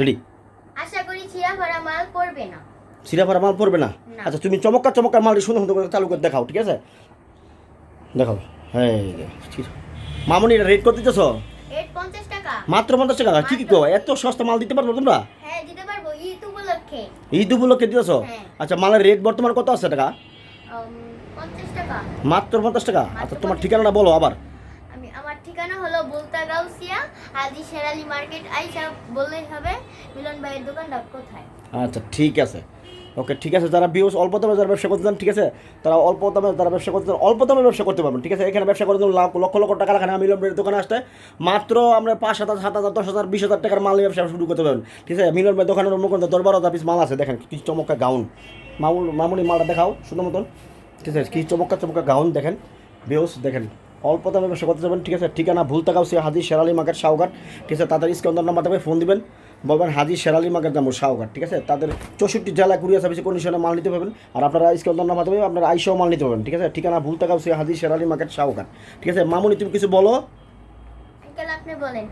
Ready? আশা করি ছিঁড়া মাল পড়বে না। সিরাফারা মাল পড়বে না। আচ্ছা তুমি চমৎকার চমৎকার মালটি সুন্দর সুন্দর করে চালু করে দেখাও ঠিক আছে? দেখাও। হ্যাঁ ঠিক মামনি এটা রেট কত দিতেছ? মাত্র পঞ্চাশ টাকা? কি কি কো এত সস্তা মাল দিতে পারব তোমরা? হ্যাঁ দিতে পারব। ঈদ উপলক্ষে। ঈদ উপলক্ষে দিতেছ? হ্যাঁ। আচ্ছা মালের রেট বর্তমান কত আছে টাকা? পঞ্চাশ টাকা। মাত্র পঞ্চাশ টাকা? আচ্ছা তোমার ঠিকানাটা বলো আবার। আমার ঠিকানা হলো বুলতা গাউসিয়া হাজি শেরালি মার্কেট, আইসা বললেই হবে, মিলন ভাইয়ের দোকানটা কোথায়? আচ্ছা ঠিক আছে। ওকে, ঠিক আছে, যারা বিউস অল্প দামে যারা ব্যবসা করতে চান, ঠিক আছে, তারা অল্প দামে যারা ব্যবসা করতে চান, অল্প দামে ব্যবসা করতে পারবেন, ঠিক আছে? এখানে ব্যবসা জন্য লাখ, লক্ষ লক্ষ টাকা লাগানো মিলন ভাইয়ের দোকানে আসতে। মাত্র আমরা পাঁচ হাজার, সাত হাজার, দশ হাজার, বিশ হাজার টাকার মাল ব্যবসা শুরু করতে পারবেন, ঠিক আছে? মিলন ভাইয়ের দোকানের মুখ দশ বারো হাজার পিস মাল আছে, দেখেন, কি চমৎকার গাউন মামুল মামুনি মালটা দেখাও, সুন্দর মতন, ঠিক আছে? কি চমৎকার চমৎকার গাউন দেখেন বিউস দেখেন। অল্প দামে ব্যবসা করতে যাবেন, ঠিক আছে? ঠিকানা ভুল থাকাও সে হাজি শেরালি মার্কেট শাহঘাট ঠিক আছে, তাদের স্কন্দর নাম্বার থাকবে, ফোন দিবেন, বলবেন, হাজি শেরালি মার্কেট নাম শাহঘাট ঠিক আছে? তাদের চৌষট্টি জেলা কুরিয়ার সার্ভিসে কন্ডিশনে মাল নিতে পারবেন, আর আপনারা স্কন্দর নাম্বার থাকবে, আপনার আইসাও মাল নিতে পারবেন, ঠিক আছে? ঠিকানা ভুল থাকাও সে হাজি শেরালি মার্কেট শাহঘাট ঠিক আছে? মামুনি, তুমি কিছু বলো? আপনি বলেন।